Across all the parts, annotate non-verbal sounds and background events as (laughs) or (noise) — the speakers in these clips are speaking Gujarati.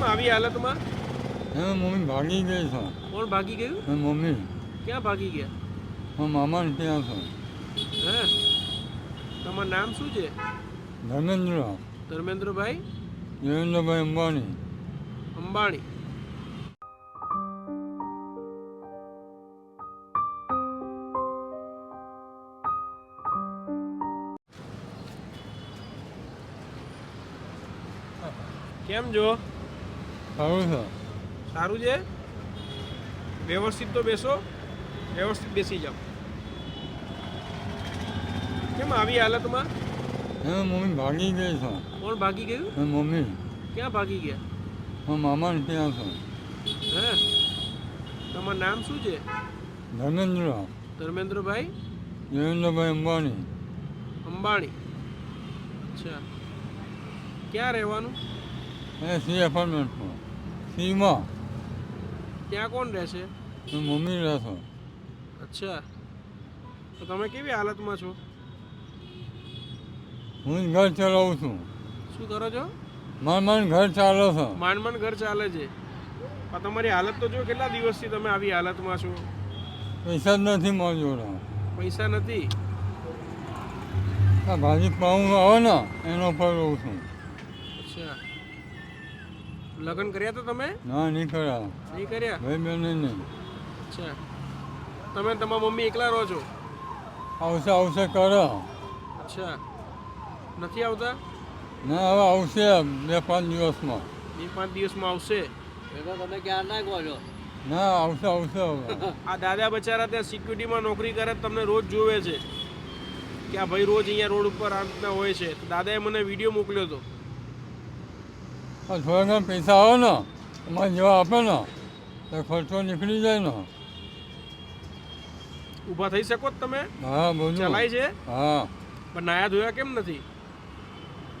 કેમ આવી હાલતમાં? હા મમ્મી ભાગી ગઈ છે. કોણ ભાગી ગયું? એ મમ્મી. ક્યાં ભાગી ગયા? હું મામાને ત્યાં છું. હે? તમારું નામ શું છે? ધર્મેન્દ્ર. ધર્મેન્દ્રભાઈ? દેવેન્દ્રભાઈ અંબાણી. અંબાણી. કેમ છો સારું છે. સારું છે. વ્યવસ્થિત તો બેસો. વ્યવસ્થિત બેસી જાઓ. કેમ આવી હાલતમાં? એમાં મમ્મી ભાગી ગઈ છે. કોણ ભાગી ગયું? મમ્મી. ક્યાં ભાગી ગયા? હું મામાને ત્યાં છું. હે? તમારું નામ શું છે? ધર્મેન્દ્ર. ધર્મેન્દ્રભાઈ? દેવેન્દ્રભાઈ અંબાણી. અંબાણી. અચ્છા. ક્યાં રહેવાનું? એ સી એપાર્ટમેન્ટમાં સીમાં ત્યાં કોણ રહેશે? હું મમ્મી રહેશે. અચ્છા. તો તમે કેવી હાલતમાં છો? હું ઘર ચલાવું છું. શું કરો છો? મારું ઘર ચાલે છે. માંડ માંડ ઘર ચાલે છે. પણ તમારી હાલત તો જો કેટલા દિવસથી તમે આવી હાલતમાં છો? પૈસા જ નથી મારી જોડે પૈસા નથી? આ ભાજી પાઉં આવે ને એનો પર રહું છું. અચ્છા. લગ્ન કર્યા તો તમે? ના નહીં કર્યા. નહીં કર્યા? ભાઈ બહેન નહીં અચ્છા. તમે તમારા મમ્મી એકલા રહો છો? આવશે આવશે કરો. અચ્છા. નથી આવતા? ના હવે આવશે બે પાંચ દિવસમાં. બે પાંચ દિવસમાં આવશે? એ તો તમે ક્યાં ના કહો છો? ના આવશે આવશે (laughs) આ દાદા બચારા ત્યાં સિક્યુરિટીમાં નોકરી કરે તમને રોજ જોવે છે. કે આ ભાઈ રોજ અહીંયા રોડ ઉપર આ રીતના હોય છે. તો દાદાએ મને વીડિયો મોકલ્યો હતો થોડા ઘણા પૈસા આવે ને અમારે જેવા આપે ને તો ખર્ચો નીકળી જાય ને. ઊભા થઈ શકો તમે? હા બધું ચલાય છે? હા. પણ નાયા ધોયા કેમ નથી?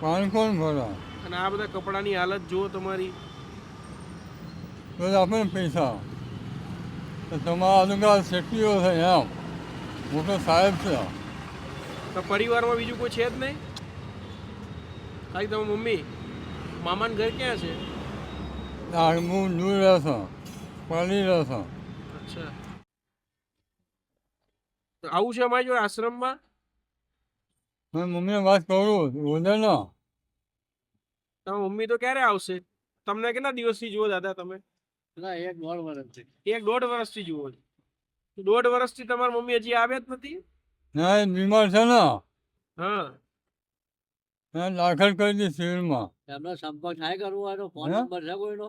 પાણી કોણ ભરે? અને આ બધા કપડાની હાલત જુઓ તમારી. તો આપે ને પૈસા. તો તમારા અનુગાર શેઠીઓ છે એમ. મોટો સાહેબ છે. તો પરિવારમાં બીજું કોઈ છે જ નહીં? ખાલી તમારી મમ્મી? મામાનું ઘર ક્યાં છે? આગવું દૂર રહેશે પડી રહેશે. અચ્છા. તો આવું છે અમારી જોડે આશ્રમમાં? મેં મમ્મીને વાત કરું બોલે ને. તમારી મમ્મી તો ક્યારે આવશે? તમને કેટલા દિવસથી જુઓ દાદા તમે? ના એક દોઢ વર્ષથી. એક દોઢ વર્ષથી જુઓ. છો દોઢ વર્ષથી તમારી મમ્મી હજી આવ્યા જ નથી? ના બીમાર છે ને. હા. દાખલ કરી દી સિવિલમાં એમનો સંપર્ક થાય કરવો એનો ફોન નંબર છે કોઈનો?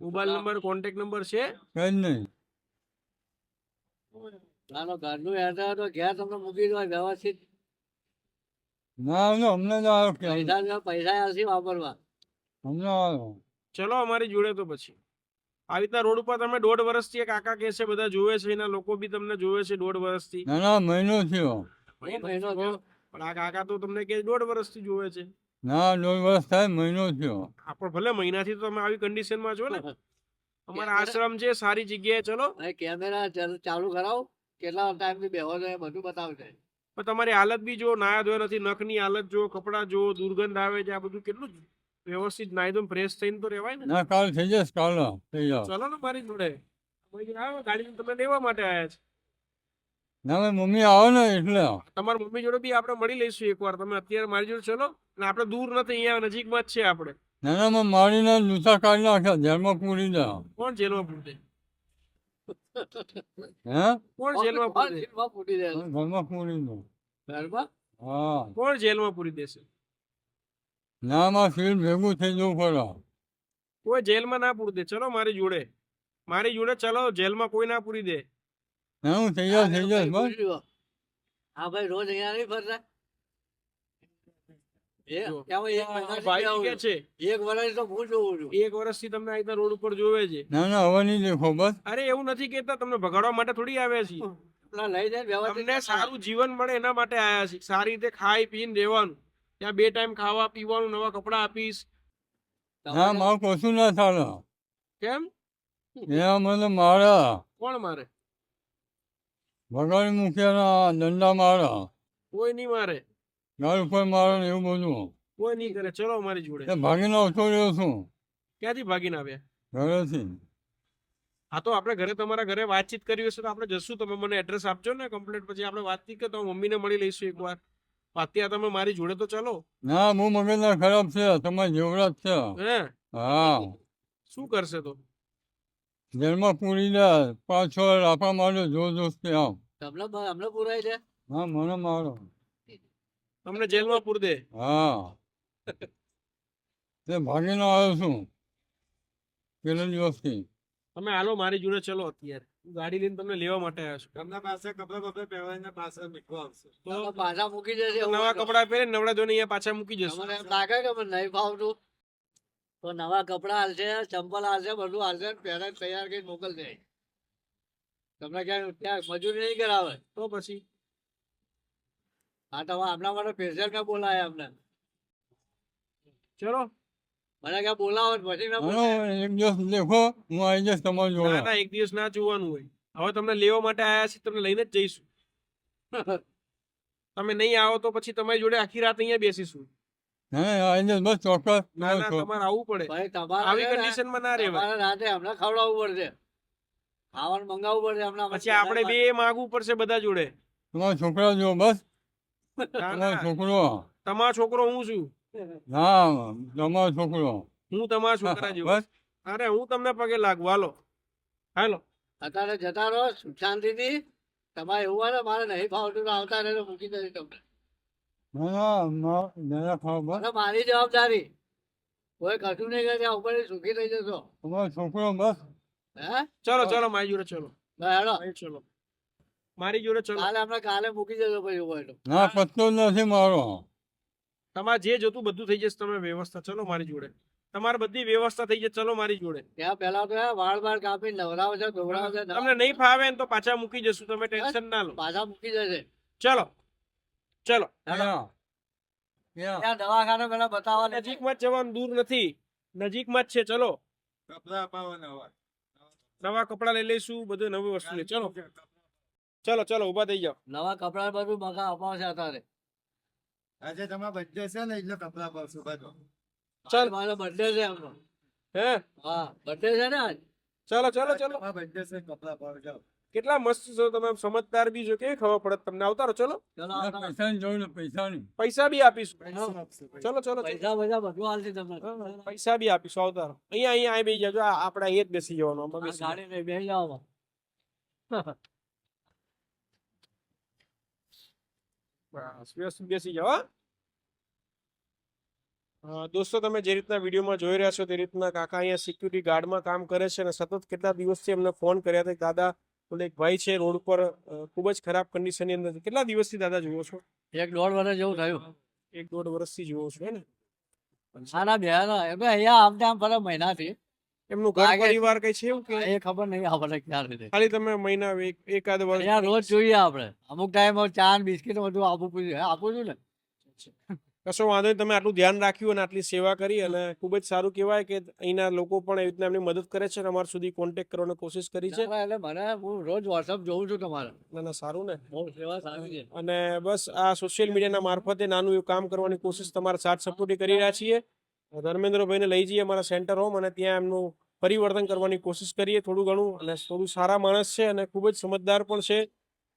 મોબાઈલ નંબર કોન્ટેક નંબર છે? કઈ નહીં. નાનો ઘરનું એડ્રેસ તો ઘેર તમને મૂકી દો વ્યવસ્થિત. ના અમને અમને આવ્યો પૈસા પૈસા આવશે વાપરવા. અમને આવ્યો ચલો અમારી જોડે તો પછી. આવી રીતના રોડ ઉપર તમે દોઢ વર્ષથી એક કાકા કે છે બધા જોવે છે એના લોકો બી તમને જોવે છે દોઢ વર્ષથી. ના ના મહિનો થયો. મહિનો થયો. પણ આ કાકા તો તમને કે દોઢ વર્ષથી જોવે છે. ના દોઢ વર્ષ થાય મહિનો થયો. આપણે ભલે મહિનાથી તો તમે આવી કન્ડિશનમાં છો ને. (laughs) અમારા આશ્રમ છે સારી જગ્યાએ ચલો. કેમેરા ચાલુ- ચાલુ કરાવો. કેટલા ટાઈમથી બેહો છે બધું બતાવશે પણ તમારી હાલત બી જો નાયા ધોયા નથી નખની હાલત જો કપડાં જો દુર્ગંધ આવે છે આ બધું કેટલું વ્યવસ્થિત નાઈ ધોઈને ફ્રેશ થઈને તો રહેવાય ને. ના કાલ થઈ જશે કાલ થઈ જાવ ચલો ને મારી જોડે. ગાડી તમે લેવા માટે આવ્યા છે. ના મમ્મી આવો ને એટલે. તમારી મમ્મી જોડે બી આપણે મળી લઈશું એકવાર. તમે અત્યારે મારી જોડે ચલો ને આપણે દૂર નથી અહીંયા નજીકમાં જ છે આપણે. ના ના મેં મારીને લૂંટા કાઢી નાખ્યા જેલમાં પૂરી દે. કોણ જેલમાં પૂરતે હે? કોણ જેલમાં પૂરી દે? પૂરી દે? ઘરમાં પૂરી દે? ઘરમાં? હા. કોણ જેલમાં પૂરી દેશે? ના માં ફીલ ભેગું થઈ જવું પડે. કોઈ જેલમાં ના પૂરી દે. ચલો મારી જોડે. મારી જોડે ચલો જેલમાં કોઈ ના પૂરી દે. ના હું થઈ જાઉં થઈ જાઉં બસ. હા ભાઈ રોજ અહીંયા નહીં ફરતા. એ જો. ત્યાં હું એક આ મહિનાથી ભાઈ આવું કે છું. છે એક વર્ષ તો હું જોઉં છું. એક વર્ષથી તમને આ રોડ ઉપર જોવે છે. ના ના હવે નહીં દેખો બસ. અરે એવું નથી કેતા તમને ભગાડવા માટે થોડી આવ્યા છીએ. પેલા લઈ જાય વ્યવસ્થિત તમને સારું જીવન મળે એના માટે આવ્યા છે સારી રીતે ખાઈ પીને રહેવાનું. ત્યાં બે ટાઈમ ખાવા પીવાનું નવા કપડા આપીશ. ના મારું કશું ના ચાલે કેમ? એ મને મારા. કોણ મારે? ભગાડી મૂક્યા ધંધા મારા. કોઈ નહીં મારે. ગાળ ઉપર મારે એવું બધું. કોઈ નહીં કરે. ચલો મારી જોડે. ભાગીને આવતો રહ્યો છું. ક્યાંથી ભાગીને આવ્યા? ઘરેથી. હા તો આપણે ઘરે તમારા ઘરે વાતચીત કરી હશે તો આપણે જશું. તમે મને એડ્રેસ આપજો ને કમ્પ્લેટ પછી આપણે વાતચીત તો મમ્મીને મળી લઈશું એકવાર. અત્યારે તમે મારી જોડે તો ચાલો. ના હું મગજના ખરાબ છે. તમારે જેવડા જ છે. હે? હા. શું કરશે તો? જેલમાં પૂરી પાંચ છ રાખવા માંડે જોર જોશથી તમને અમને છે? હા મને મારો. તમને જેલમાં પૂર દે. હા. તે ભાગીને આવ્યો છું. પેલા દિવસથી. તમે હાલો મારી જોડે ચલો અત્યારે. ગાડી લઈને તમને લેવા માટે આવ્યો છું. તમને પાસે કપડા બપડા પહેરવાના પાસે મીઠું આવશે. તો પાછા મૂકી જશે એવું નવા કપડા પહેરે નવડા ધોઈને અહીંયા પાછા મૂકી જશે. તમને લાગે કે મને નહીં ફાવતું? તો નવા કપડા હાલશે ચંપલ હાલશે બધું હાલશે ને પહેરે તૈયાર કરી મોકલશે તમને ક્યાંય ત્યાં મજૂરી નહીં કરાવે. તો પછી? હા તો આપણા માટે સ્પેશિયલ ક્યાં બોલાય અમને. ચલો. મને ક્યાં બોલાવો પછી એક દિવસ લેખો હું આવી જઈશ તમારું જોડે. એક દિવસ ના જોવાનું હોય. હવે તમને લેવા માટે આયા છે તમને લઈને જ જઈશું. (laughs) તમે નહીં આવો તો પછી તમારી જોડે આખી રાત અહીંયા બેસીશું. બસ ચોક્કસ. ના ના તમારે આવવું પડે. ભાઈ તમારે આવી કન્ડિશનમાં ના રહેવાય. રાતે હમણાં ખવડાવવું પડશે. ખાવાનું મંગાવવું પડશે હમણાં પછી. આપણે બે માગવું પડશે બધા જોડે. તમારા છોકરા જો બસ. તમારો છોકરો. તમારો છોકરો હું છું? હા તમારો છોકરો. હું તમારા છોકરા જેવો. બસ. અરે હું તમને પગે લાગુ. હાલો. હાલો. અત્યારે જતા રહો શાંતિથી. તમારે એવું હોય ને મારે નહીં ફાવતું આવતા રહે મૂકી દે તમને. મારી જવાબદારી. કોઈ કશું નહીં કરે ઉપર સુખી થઈ જશો. તમારો છોકરો બસ. હે? ચલો ચલો મારી જોડે ચલો. હેડો. ચલો. મારી જોડે ચલો. કાલે આપણે કાલે મૂકી જજો પછી હોય તો ના પત્તો નથી મારો. તમારે જે જોતું બધું થઈ જશે તમે વ્યવસ્થા ચલો મારી જોડે. તમારે બધી વ્યવસ્થા થઈ જશે ચલો મારી જોડે. ત્યાં પેલા તો વાળ વાળ કાપી નવરાવ છે ધોવડાવ છે તમને નહીં ફાવે ને તો પાછા મૂકી જશું તમે ટેન્શન ના લો. પાછા મૂકી જશે ચલો. ચલો? ત્યાં દવાખાને પેલા બતાવવા નજીકમાં જ જવાનું દૂર નથી. નજીકમાં જ છે ચલો. કપડા અપાવવાના નવા કપડા લઈ લઈશું બધું નવી વસ્તુ લઈ. ચલો. ચલો ચલો ઊભા થઈ જાઓ. નવા કપડા બધું મગા અપાવશે અત્યારે. આજે તમારા બર્થડે છે ને એટલે કપડા અપાવશું બધો ચાલ. મારો બર્થડે છે આપણો હે? હા બર્થડે છે ને આજ? ચલો ચલો ચલો. birthday છે કપડા અપાવજો. કેટલા મસ્ત છો તમે સમજદાર બી છો કેવી ખબર પડે તમને. આવતારો ચલો. પૈસા બી આપીશું. ચલો ચલો પૈસા પૈસા બધું હાલશે તમને. પૈસા બી આપીશું આવતારો. અહીંયા અહીંયા આવી બેસી જાજો આ આપણે જ બેસી જવાનો બેસી. ગાડી લઈ બેસી વ્યવસ્થિત બેસી જાઓ દોસ્તો તમે જે રીતના વિડીયોમાં જોઈ રહ્યા છો તે રીતના કાકા અહીંયા સિક્યુરિટી ગાર્ડમાં કામ કરે છે અને સતત કેટલા દિવસથી એમને ફોન કર્યા હતા કે દાદા બોલે એક ભાઈ છે રોડ ઉપર ખૂબ જ ખરાબ કન્ડિશનની અંદર કેટલા દિવસથી દાદા જુઓ છો? એક દોઢ વર્ષ જેવું થયું. એક દોઢ વર્ષથી જુઓ છો હે ને? સારા બે એમ અહીંયા આમ ત્યાં પર મહિનાથી. એમનું ઘર પરિવાર કઈ છે એવું કે? એ ખબર નહીં આપણે ક્યાં રીતે. ખાલી તમે મહિના એક- એકાદ વર્ષ રોજ જોઈએ આપણે. અમુક ટાઈમ ચા ને બિસ્કિટ બધું આપું પૂછ્યું આપું છું ને? કશો વાંધો નહીં તમે આટલું ધ્યાન રાખ્યું અને આટલી સેવા કરી અને ખૂબ જ સારું કહેવાય કે અહીંના લોકો પણ એવી રીતના એમની મદદ કરે છે અને અમારા સુધી કોન્ટેક્ટ કરવાની કોશિશ કરી છે. એટલે મને હું રોજ વોટ્સઅપ જોઉં છું તમારા. ના ના સારું ને. બહુ સેવા સારી છે. અને બસ આ સોશિયલ મીડિયાના મારફતે નાનું એવું કામ કરવાની કોશિશ તમારા સાથ સપોર્ટ કરી રહ્યા છીએ. ધર્મેન્દ્રભાઈને લઈ જઈએ અમારા સેન્ટર હોમ અને ત્યાં એમનું પરિવર્તન કરવાની કોશિશ કરીએ થોડું ઘણું. અને થોડું સારા માણસ છે અને ખૂબ જ સમજદાર પણ છે.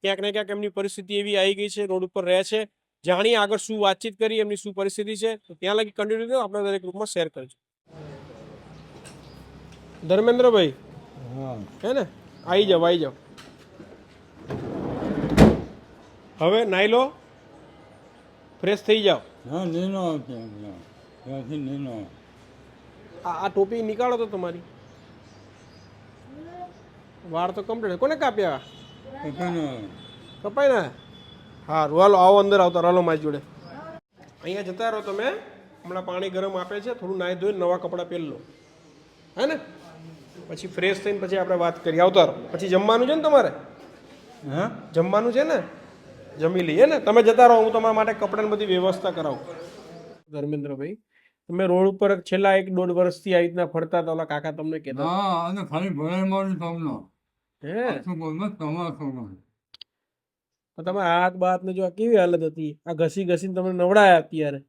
ક્યાંક ને ક્યાંક એમની પરિસ્થિતિ એવી આવી ગઈ છે રોડ ઉપર રહે છે. જાણીએ આગળ શું વાતચીત કરી એમની શું પરિસ્થિતિ છે તો ત્યાં લગી કન્ટિન્યુ આપણા દરેક ગ્રુપમાં શેર કરજો. ધર્મેન્દ્રભાઈ હા. હે ને? આવી જાઓ આવી જાઓ. હવે નાઈ લો ફ્રેશ થઈ જાઓ. આ ટોપી નીકાળો તો તમારી. વાળ તો કમ્પ્લીટ કોને કાપ્યા. કપાય ને? હા હાલો આવો અંદર આવતા હાલો મારી જોડે. અહીંયા જતા રહો તમે. હમણાં પાણી ગરમ આપે છે થોડું નાહી ધોઈને નવા કપડાં પહેરી લો. હે ને? પછી ફ્રેશ થઈને પછી આપણે વાત કરીએ. આવતા રહો. પછી જમવાનું છે ને તમારે? હા? જમવાનું છે ને? જમી લઈએ ને? તમે જતા રહો હું તમારા માટે કપડાની બધી વ્યવસ્થા કરાવું. ધર્મેન્દ્રભાઈ તમે રોડ ઉપર છેલ્લા એક દોઢ વર્ષથી આ રીતના ફરતા હતા ઓલા કાકા તમને કહેતા હા અને ખાલી ભરાઈ મારું તમને. હે? શું બોલ તમારા તો તમે હાથ બાત ને જો આ કેવી હાલત હતી? આ ઘસી ઘસીને તમને નવડાયા અત્યારે.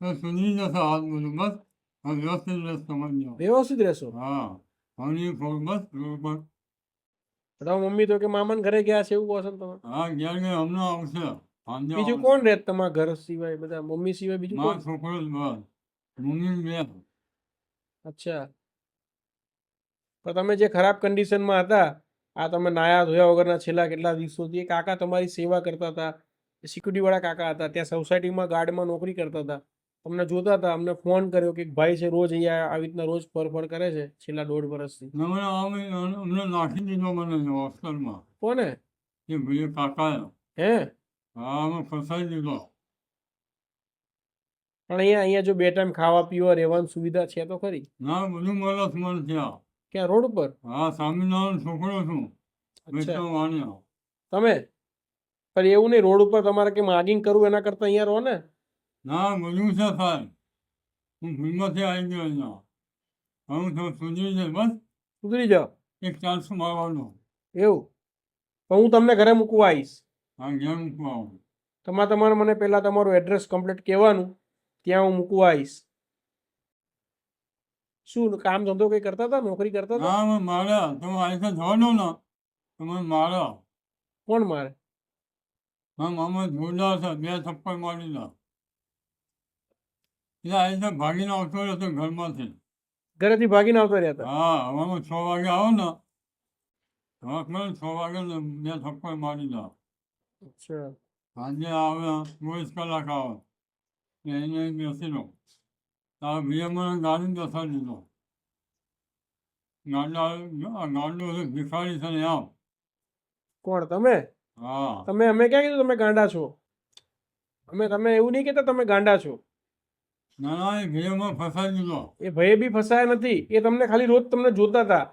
તો જશે હાથ બધું બસ. વ્યવસ્થિત રહેશે વ્યવસ્થિત રહેશો? હા. ફોન બસ તમારા મમ્મી તો કે મામાને ઘરે ગયા છે એવું કહો છો તમે? હા ગયા ગયા હમણાં આવશે. બીજું કોણ રહે તમારા ઘર સિવાય? બધા મમ્મી સિવાય બીજું કોણ? છોકરો મમ્મી બે અચ્છા. પણ તમે જે ખરાબ કન્ડિશનમાં હતા આ તમે નાયા ધોયા વગરના છેલ્લા કેટલા દિવસોથી કાકા તમારી સેવા કરતા હતા. સિક્યુરિટીવાળા કાકા હતા. ત્યાં સોસાયટીમાં ગાર્ડમાં નોકરી કરતા હતા. તમને જોતા હતા. અમને ફોન કર્યો કે ભાઈ છે રોજ અહીંયા આવી રીતના રોજ ફરફર કરે છે છેલ્લા દોઢ વર્ષથી. મને અમને નાખી દીધો મને હોસ્ટેલમાં. કોને? એ ભાઈ કાકા હે? હા અમે ફસાઈ દીધો. પણ અહીંયા અહીંયા જો બે ટાઈમ ખાવા પીવા રહેવાની સુવિધા છે તો ખરી. ના બધું મળે થયા ક્યાં? રોડ ઉપર? હા સ્વામિનારાયણ છોકરો છું. વેચવા વાણિયા તમે? પણ એવું નહીં રોડ ઉપર તમારે કે માગીંગ કરવું એના કરતાં અહીંયા રહો ને? ના બધું છે સાહેબ. હું ભૂલમાંથી આવી ગયો અહીંયા. હું તો સુધરી જાય બસ. સુધરી જાઓ. એક ચાન્સ મારવાનો એવું? પણ હું તમને ઘરે મૂકવા આવીશ. હા ઘરે મૂકવા આવું. તમારે તમારે મને પહેલાં તમારું એડ્રેસ કમ્પ્લીટ કહેવાનું. ત્યાં હું મૂકવા આવીશ. શું કામ ધંધો કઈ કરતા હતા? નોકરી કરતા હતા? હા મારા તમે અહીંથી જવાનો ને તમે માર્યા કોણ મારે? હા મામા જોરદાર છે બે થપ્પડ મારી દા એટલે અહીંથી ભાગીને આવતો રહેતો ઘરમાંથી. ઘરેથી ભાગીને આવતો રહ્યા હતા? હા હવામાં છ વાગે આવો ને હવે છ વાગે બે થપ્પડ મારી દા અચ્છા. સાંજે આવે ચોવીસ કલાક આવે એને બેસી રહો. તારા ભાઈએ મને ગાડી બેસાડી દીધો ગાંડા ભિખારી છે ને આમ કોણ? તમે? હા તમે અમે ક્યાં કીધું તમે ગાંડા છો? અમે તમે એવું નહીં કહેતા તમે ગાંડા છો. ના ના એ ભાઈઓમાં ફસાઈ દીધો એ ભાઈ બી ફસાયા નથી. એ તમને ખાલી રોજ તમને જોતા હતા.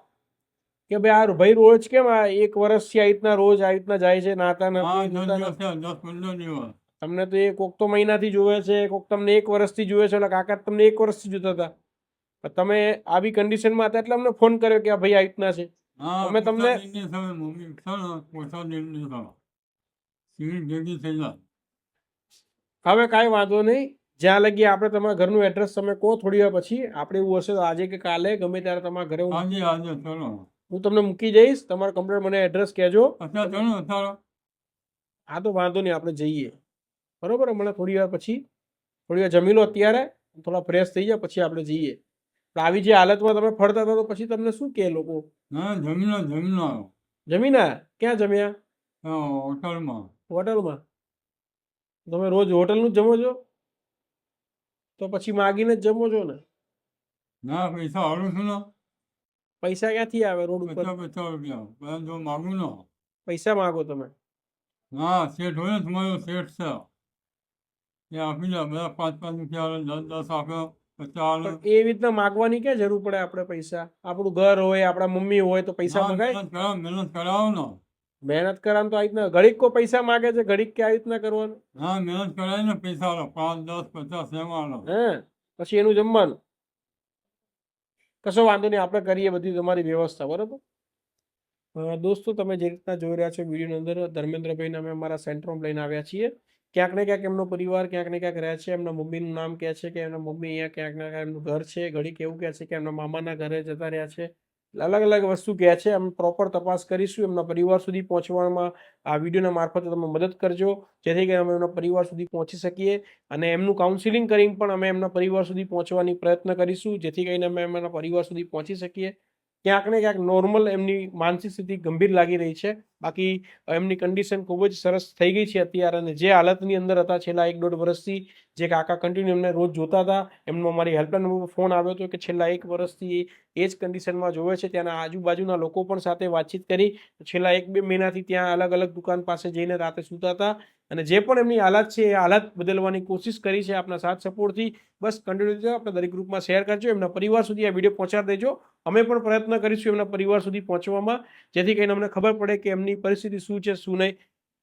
કે ભાઈ આ ભાઈ રોજ કેમ આ એક વર્ષથી આ રીતના રોજ આ રીતના જાય છે નાતા નથી દસ દસ પંદર દિવસ. તમને તો એ કોક તો મહિનાથી જોવે છે કોક તમને એક વર્ષથી જોવે છે એટલે કાકા તમને એક વર્ષથી જોતા હતા. તમે આવી કન્ડિશનમાં હતા એટલે અમને ફોન કર્યો કે આ ભાઈ આ રીતના છે. અમે તમને- હવે કાંઈ વાંધો નહીં. જ્યાં લગી આપણે તમારા ઘરનું એડ્રેસ તમે કહો થોડી વાર પછી. આપણે એવું હશે તો આજે કે કાલે ગમે ત્યારે તમારા ઘરે હું તમને મૂકી જઈશ. તમારે કમ્પ્લેટ મને એડ્રેસ કહેજો. હા તો વાંધો નહીં આપણે જઈએ. બરોબર? હમણાં થોડી વાર પછી થોડી વાર જમી લો અત્યારે થોડા ફ્રેશ થઈ જાય પછી આપણે જઈએ. આવી જે હાલતમાં તમે ફરતા હતા તો પછી તમને શું કહે લોકો? ના જમીન જમીન જમીના? ક્યાં જમ્યા? હોટલમાં. હોટલમાં? તમે રોજ હોટલનું જ જમો છો? તો પછી માગીને જ જમો છો ને? ના પૈસા આવું છું ને. પૈસા ક્યાંથી આવે રોડ ઉપર? પચાસ રૂપિયા. માગું ને. પૈસા માગો તમે? ના શેઠ હોય ને તમારો શેઠ છે. એ આપી દે બધા પાંચ પાંચ રૂપિયા દસ દસ આપે. એ રીતના માગવાની ક્યાં જરૂર પડે આપણે પૈસા? આપણું ઘર હોય આપણા મમ્મી હોય તો પૈસા મંગાય? મહેનત કરાવો ને. મહેનત કરવાનું તો આ રીતના ઘડીક કો પૈસા માગે છે ઘડીક કે આ રીતના કરવાનું? હા મહેનત કરાય ને પૈસા પાંચ દસ પચાસ એમાં હે પછી એનું જમવાનું? કશો વાંધો નહીં આપણે કરીએ બધી તમારી વ્યવસ્થા બરાબર? દોસ્તો તમે જે રીતના જોઈ રહ્યા છો વિડીયોની અંદર ધર્મેન્દ્રભાઈને અમે અમારા સેન્ટરમાં લઈને આવ્યા છીએ. ક્યાંક ને ક્યાંક એમનો પરિવાર, ક્યાંક ને ક્યાંક રહે છે, એમના મમ્મીનું નામ કહે છે કે એમના મમ્મી અહીંયા ક્યાંક ને ક્યાંક એમનું ઘર છે ઘડીક એવું કહે છે કે એમના મામાના ઘરે જતા રહ્યા છે. અલગ અલગ વસ્તુ કહે છે અમે પ્રોપર તપાસ કરીશું, એમના પરિવાર સુધી પહોંચવામાં આ વિડીયોના મારફતે તમે મદદ કરજો, જેથી કરીને અમે એમના પરિવાર સુધી પહોંચી શકીએ અને એમનું કાઉન્સિલિંગ કરીને પણ અમે એમના પરિવાર સુધી પહોંચવાની પ્રયત્ન કરીશું, જેથી કરીને અમે એમના પરિવાર સુધી પહોંચી શકીએ. ક્યાંક ને ક્યાંક નોર્મલ એમની માનસિક સ્થિતિ ગંભીર લાગી રહી છે. બાકી એમની કન્ડિશન ખૂબ જ સરસ થઈ ગઈ છે અત્યારે અને જે હાલતની અંદર હતા છેલ્લા એક દોઢ વર્ષથી, જે કાકા કન્ટિન્યુ એમને રોજ જોતા હતા, એમનો અમારી હેલ્પલાઇન નંબર ફોન આવ્યો હતો કે છેલ્લા એક વર્ષથી એ જ કન્ડિશનમાં જોવે છે, ત્યાંના આજુબાજુના લોકો પણ સાથે વાતચીત કરી, છેલ્લા એક બે મહિનાથી ત્યાં અલગ અલગ દુકાન પાસે જઈને રાતે સૂતા હતા અને જે પણ એમની હાલત છે, એ હાલત બદલવાની કોશિશ કરી છે આપના સાથ સપોર્ટથી, બસ કન્ટિન્યુ આપણે દરેક ગ્રુપમાં શેર કરજો, એમના પરિવાર સુધી આ વીડિયો પહોંચાડી દેજો, અમે પણ પ્રયત્ન કરીશું એમના પરિવાર સુધી પહોંચવામાં, જેથી કરીને અમને ખબર પડે કે એમની પરિસ્થિતિ શું છે, શું નહીં?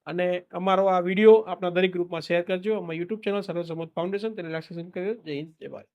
અને અમારો આ વીડિયો આપણા દરેક ગ્રુપમાં શેર કરજો. અમારી યુટ્યુબ ચેનલ સર્વસમત ફાઉન્ડેશન. તેને લાક્ષ જય હિન્દ, જય ભારત.